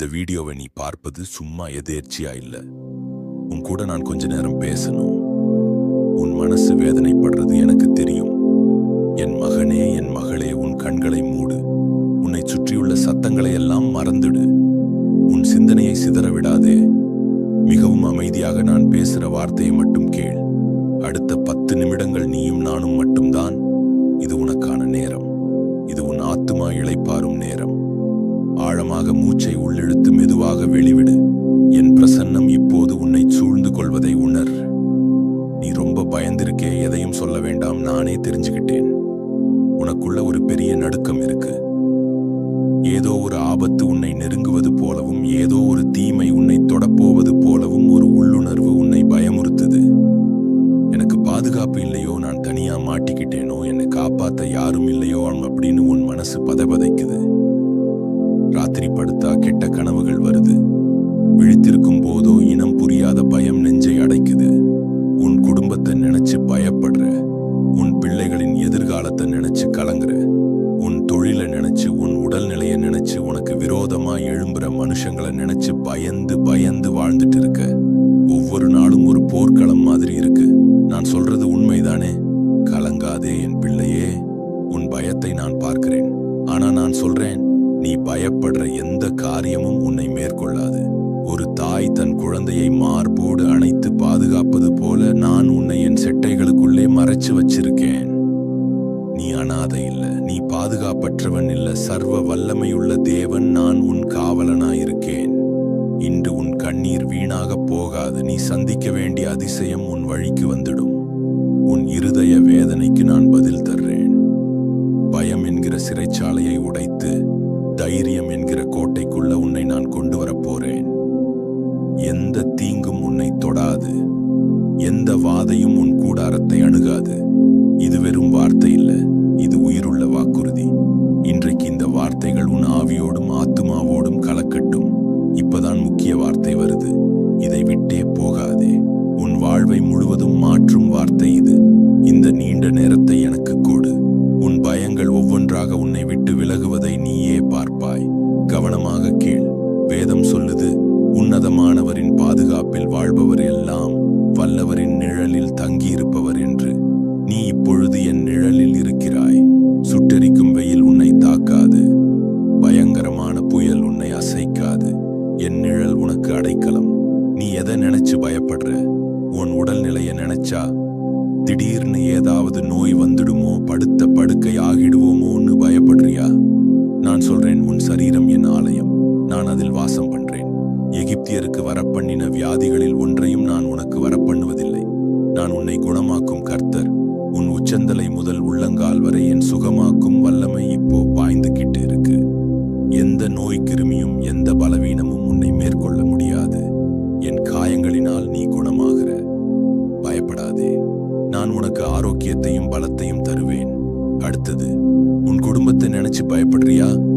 இந்த வீடியோவை நீ பார்ப்பது சும்மா எதேர்ச்சியா இல்லை. உன் கூட நான் கொஞ்ச நேரம் பேசணும். உன் மனசு வேதனைப்படுறது எனக்கு தெரியும். என் மகனே என் மகளே உன் கண்களை மூடு. உன்னை சுற்றியுள்ள சத்தங்களை எல்லாம் மறந்துடு. உன் சிந்தனையை சிதற விடாதே. மிகவும் அமைதியாக நான் பேசுற வார்த்தையை மட்டும் கேள். அடுத்த பத்து நிமிடங்கள் நீயும் நானும் மட்டும்தான். இது உனக்கான நேரம். இது உன் ஆத்துமா இழைப்பாரும் நேரம். ஆழமாக மூச்சை உள்ளிழுத்து மெதுவாக வெளிவிடு. என் பிரசன்னம் இப்போது உன்னை சூழ்ந்து கொள்வதை உணர். நீ ரொம்ப பயந்திருக்கே எதையும் சொல்ல வேண்டாம் நானே தெரிஞ்சுக்கிட்டேன் உனக்குள்ள ஒரு பெரிய நடுக்கம் இருக்கு. ஏதோ ஒரு ஆபத்து உன்னை நெருங்குவது போலவும் ஏதோ ஒரு தீமை உன்னை தொடப்போவது போலவும் ஒரு உள்ளுணர்வு உன்னை பயமுறுத்துது. எனக்கு பாதுகாப்பு இல்லையோ நான் தனியா மாட்டிக்கிட்டேனோ என்னை காப்பாத்த யாரும் இல்லையோ அப்படின்னு உன் மனசு பதைபதைக்குது. ராத்திரி படுத்தா கெட்ட கனவுகள் வருது. விழித்திருக்கும் போதோ இனம் புரியாத பயம் நெஞ்சை அடைக்குது. உன் குடும்பத்தை நினைச்சு பயப்படுற உன் பிள்ளைகளின் எதிர்காலத்தை நினைச்சு கலங்குற உன் தொழிலை நினைச்சு உன் உடல்நிலையை நினைச்சு உனக்கு விரோதமா எழும்புற மனுஷங்களை நினைச்சு பயந்து பயந்து வாழ்ந்துட்டு இருக்க ஒவ்வொரு நாளும் ஒரு போர்க்களம் மாதிரி இருக்கு. நான் சொல்றது உண்மைதானே? கலங்காதே என் பிள்ளையே. உன் பயத்தை நான் பார்க்கிறேன். ஆனா நான் சொல்றேன் பயப்படுற எந்த காரியமும் உன்னை மேற்கொள்ளாது. ஒரு தாய் தன் குழந்தையை மார்போடு அணைத்து பாதுகாப்பது போல நான் உன்னை என் செட்டைகளுக்குள்ளே மறைச்சு வச்சிருக்கேன். நீ அனாதை இல்ல நீ பாதுகாப்பற்றவன் இல்ல சர்வ வல்லமையுள்ள தேவன் நான் உன் காவலனாயிருக்கேன். இன்று உன் கண்ணீர் வீணாக போகாது நீ சந்திக்க வேண்டிய அதிசயம் உன் வழிக்கு வந்துடும். உன் இருதய வேதனைக்கு நான் பதில் தரேன். வாதையும் அணுகாது. இது வெறும் வார்த்தை இல்ல இது உயிருள்ள வாக்குறுதி. இன்றைக்கு இந்த வார்த்தைகள் உன் ஆவியோடும் ஆத்துமாவோடும் கலக்கட்டும். இப்பதான் முக்கிய வார்த்தை வருது. இதை விட்டே போகாதே. உன் வாழ்வை முழுவதும் மாற்றும் வார்த்தை இது. இந்த நீண்ட நேரத்தில் நான் அதில் வாசம் பண்றேன். எகிப்தியருக்கு வரப்பண்ணின வியாதிகளில் ஒன்றையும் நான் உனக்கு வரப்பண்ணுவதில்லை. நான் உன்னை குணமாக்கும் கர்த்தர். உன் உச்சந்தலை முதல் உள்ளங்கால் வரை என் சுகமாக்கும் வல்லமை இப்போ பாய்ந்துகிட்டு இருக்கு. எந்த நோய் கிருமியும் எந்த பலவீனமும் உன்னை மேற்கொள்ள முடியாது. என் காயங்களினால் நீ குணமாகிற. பயப்படாதே. நான் உனக்கு ஆரோக்கியத்தையும் பலத்தையும் தருவேன். அடுத்தது உன் குடும்பத்தை நினைச்சு பயப்படுறியா?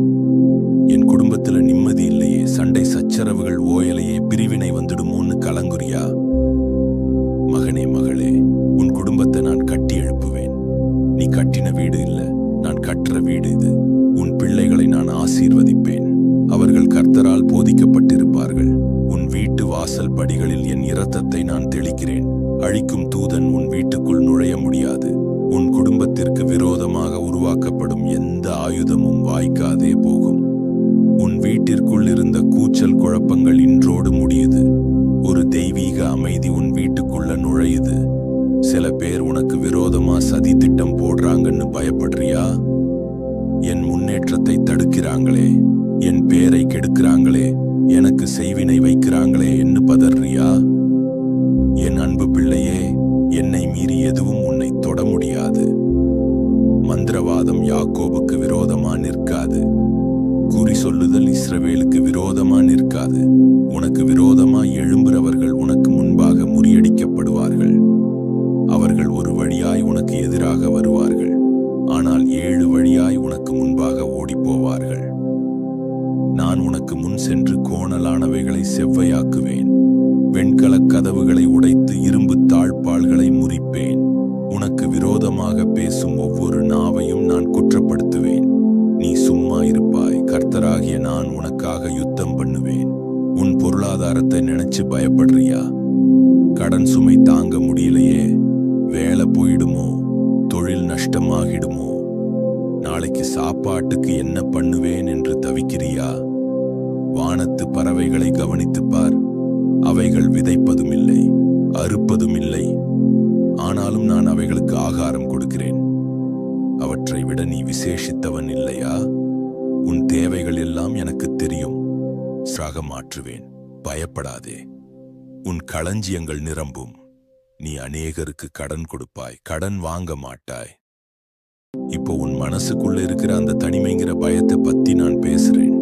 என் குடும்பத்துல நிம்மதி இல்லையே சண்டை சச்சரவுகள் ஓயலையே பிரிவினை வந்துடுமோன்னு கலங்குறியா? மகனே மகளே உன் குடும்பத்தை நான் கட்டி எழுப்புவேன். நீ கட்டின வீடு இல்ல நான் கட்டுற வீடு இது. உன் பிள்ளைகளை நான் ஆசீர்வதிப்பேன். அவர்கள் கர்த்தரால் போதிக்கப்பட்டிருப்பார்கள். உன் வீட்டு வாசல் படிகளில் என் இரத்தத்தை நான் தெளிக்கிறேன். அழிக்கும் தூதன் உன் வீட்டுக்குள் நுழைய முடியாது. உன் குடும்பத்திற்கு விரோதமாக உருவாக்கப்படும் எந்த ஆயுதமும் வாய்க்காதே போகும் குழப்பங்கள் இன்றோடு முடியுது. ஒரு தெய்வீக அமைதி உன் வீட்டுக்குள்ள நுழையுது. சில பேர் உனக்கு விரோதமா சதி திட்டம் போடுறாங்கன்னு பயப்படுறியா? என் முன்னேற்றத்தை தடுக்கிறாங்களே. என் பேரை கெடுக்கிறாங்களே. எனக்கு செய்வினை வைக்கிறாங்களே என்று பதறியா? என் அன்பு பிள்ளையே என்னை மீறி எதுவும் உன்னை தொட முடியாது. மந்திரவாதம் யாக்கோபுக்கு விரோதமா நிற்காது. குறி சொல்லுதல் இஸ்ரவேலுக்கு விரோதமா உனக்காக யுத்தம் பண்ணுவேன். பொருளாதாரத்தை நினைச்சு பயப்படுறியா? கடன் சுமை தாங்க முடியலையே. வேலை போயிடுமோ? தொழில் நஷ்டமாகிடுமோ? நாளைக்கு சாப்பாட்டுக்கு என்ன பண்ணுவேன் என்று தவிக்கிறியா? வானத்து பறவைகளை கவனித்துப் பார். அவைகள் விதைப்பதும் இல்லை அறுப்பதும் இல்லை ஆனாலும் நான் அவைகளுக்கு ஆகாரம் கொடுக்கிறேன். அவற்றை விட நீ விசேஷித்தவன் இல்லையா? உன் தேவைகள் எல்லாம் எனக்கு தெரியும். சாக மாற்றுவேன். பயப்படாதே. உன் களஞ்சியங்கள் நிரம்பும். நீ அநேகருக்கு கடன் கொடுப்பாய். கடன் வாங்க மாட்டாய். இப்போ உன் மனசுக்குள்ள இருக்கிற அந்த தனிமைங்கிற பயத்தை பத்தி நான் பேசுறேன்.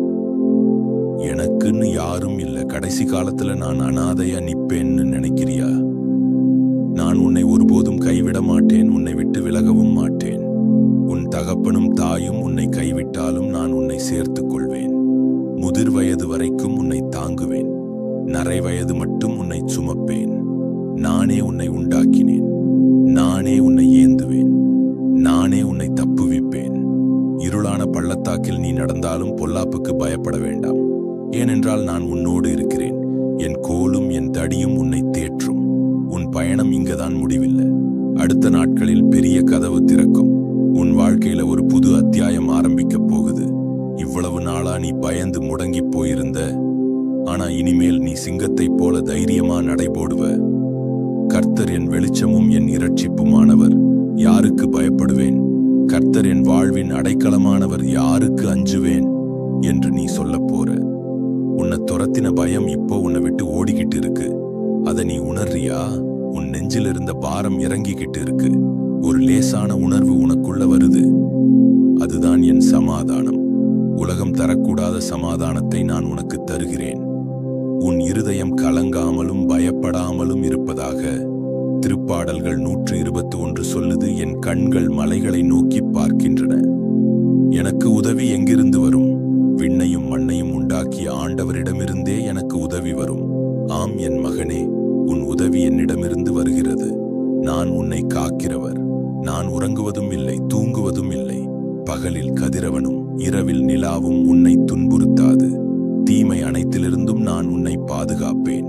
எனக்குன்னு யாரும் இல்லை. கடைசி காலத்துல நான் அனாதையா நிப்பேன்னு நினைக்கிறியா? நான் உன்னை ஒருபோதும் கைவிட மாட்டேன். உன்னை விட்டு விலகவும் மாட்டேன். உன் தகப்பனும் தாயும் உன்னை கைவிட்டாலும் நான் உன்னை சேர்த்துக்கொள். முதிர் வயது வரைக்கும் உன்னை தாங்குவேன். நரை வயது மட்டும் உன்னை சுமப்பேன். நானே உன்னை உண்டாக்கினேன். நானே உன்னை ஏந்துவேன். நானே உன்னை தப்புவிப்பேன். இருளான பள்ளத்தாக்கில் நீ நடந்தாலும் பொல்லாப்புக்கு பயப்பட வேண்டாம். ஏனென்றால் நான் உன்னோடு இருக்கிறேன். என் கோலும் என் தடியும் உன்னை தேற்றும். உன் பயணம் இங்கதான் முடிவில்லை. அடுத்த நாட்களில் பெரிய கதவு போல நடைபோடுவ. கர்த்தர் என் வெளிச்சமும் என் இரட்சிப்புமானவர் யாருக்கு பயப்படுவேன்? கர்த்தர் என் வாழ்வின் அடைக்கலமானவர் யாருக்கு அஞ்சுவேன்? என்று நீ சொல்லப் போற உன்னை துரத்தின பயம் இப்போ உன்னை விட்டு ஓடிக்கிட்டு இருக்கு அதை நீ உணர்றியா? உன் நெஞ்சில் இருந்த பாரம் இறங்கிக்கிட்டு இருக்கு ஒரு லேசான உணர்வு உனக்குள்ள வருது. அதுதான் என் சமாதானம். உலகம் தரக்கூடாத சமாதானத்தை நான் உனக்கு தருகிறேன். உன் இருதயம் கலங்காமலும் பயப்படாமலும் இருப்பதாக திருப்பாடல்கள் நூற்று இருபத்தி ஒன்று சொல்லுது என் கண்கள் மலைகளை நோக்கி பார்க்கின்றன. எனக்கு உதவி எங்கிருந்து வரும்? விண்ணையும் மண்ணையும் உண்டாக்கிய ஆண்டவரிடமிருந்தே எனக்கு உதவி வரும். ஆம் என் மகனே உன் உதவி என்னிடமிருந்து வருகிறது. நான் உன்னை காக்கிறவர். நான் உறங்குவதும் இல்லை தூங்குவதும் இல்லை. பகலில் கதிரவனும் இரவில் நிலாவும் உன்னை துன்புறுத்தாது. தீமை அனைத்திலிருந்தும் நான் உன்னை பாதுகாப்பேன்.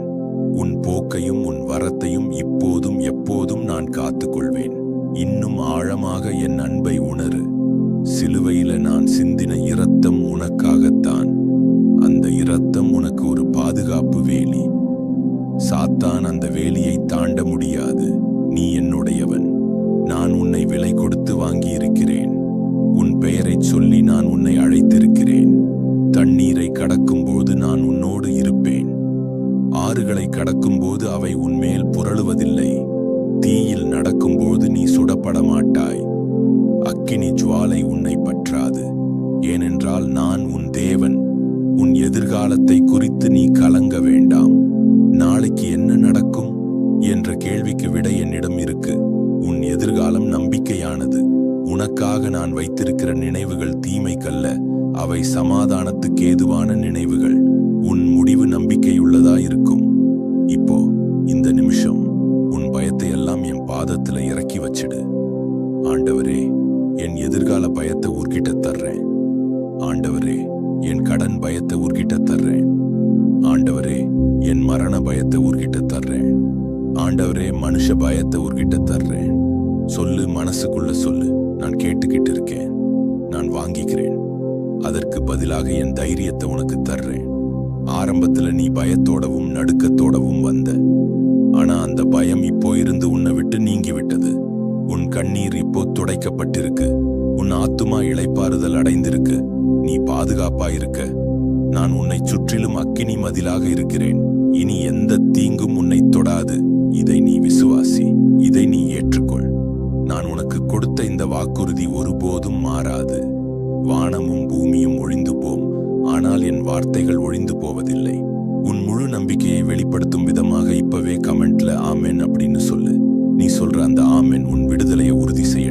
போக்கையும் உன் வரத்தையும் இப்போதும் எப்போதும் நான் காத்துக்கொள்வேன். இன்னும் ஆழமாக என் அன்பை உணரு. சிலுவையில நான் சிந்தின இரத்தம் உனக்காகத்தான். அந்த இரத்தம் உனக்கு ஒரு பாதுகாப்பு வேலி. சாத்தான் அந்த வேலியை தாண்ட முடியாது. நீ என்னுடையவன். நான் உன்னை விலை கொடுத்து வாங்கியிருக்கிறேன். உன் பெயரைச் சொல்லி நான் உன்னை அழைத்திருக்கிறேன். தண்ணீர் கடக்கும்போது அவை உன்மேல் புரளுவதில்லை. தீயில் நடக்கும்போது நீ சுடப்பட மாட்டாய் அக்கினி ஜுவாலை உன்னை பற்றாது. ஏனென்றால் நான் உன் தேவன். உன் எதிர்காலத்தை குறித்து நீ கலங்க வேண்டாம். நாளைக்கு என்ன நடக்கும்? என்ற கேள்விக்கு விடை என்னிடம் இருக்கு. உன் எதிர்காலம் நம்பிக்கையானது. உனக்காக நான் வைத்திருக்கிற நினைவுகள் தீமைக்கல்ல. அவை சமாதானத்துக்கு ஏதுவான நினைவுகள். உன் முடிவு நம்பிக்கையுள்ளதா இருக்கும் பாதத்துல இறக்கி வச்சிடு. ஆண்டவரே என் எதிர்கால பயத்தை உர்கிட்ட தர்றேன். ஆண்டவரே என் கடன் பயத்தை உர்கிட்ட தர்றேன். ஆண்டவரே என் மரண பயத்தை உர்கிட்ட தர்றேன். ஆண்டவரே மனுஷ பயத்தை உர்கிட்ட தர்றேன். சொல்லு மனசுக்குள்ள சொல்லு. நான் கேட்டுக்கிட்டு இருக்கேன். நான் வாங்கிக்கிறேன். அதற்கு பதிலாக என் தைரியத்தை உனக்கு தர்றேன். ஆரம்பத்துல நீ பயத்தோடவும் நடுக்கத்தோடவும் வந்த. ஆனா அந்த பயம் இப்போ இருந்து உன்னை விட்டு நீங்கிவிட்டது. உன் கண்ணீர் இப்போ துடைக்கப்பட்டிருக்கு. உன் ஆத்துமா இளைப்பாறுதல் அடைந்திருக்கு. நீ பாதுகாப்பாயிருக்க. நான் உன்னை சுற்றிலும் அக்கினி மதிலாக இருக்கிறேன். இனி எந்த தீங்கும் உன்னை தொடாது. இதை நீ விசுவாசி. இதை நீ ஏற்றுக்கொள். நான் உனக்கு கொடுத்த இந்த வாக்குறுதி ஒருபோதும் மாறாது. வானமும் பூமியும் ஒழிந்து போம். ஆனால் என் வார்த்தைகள் ஒழிந்து போவதில்லை. நம்பிக்கையை வெளிப்படுத்தும் விதமாக இப்பவே கமெண்ட்ல ஆமேன் அப்படின்னு சொல்லு. நீ சொல்ற அந்த ஆமென் உன் விடுதலையை உறுதி செய்ய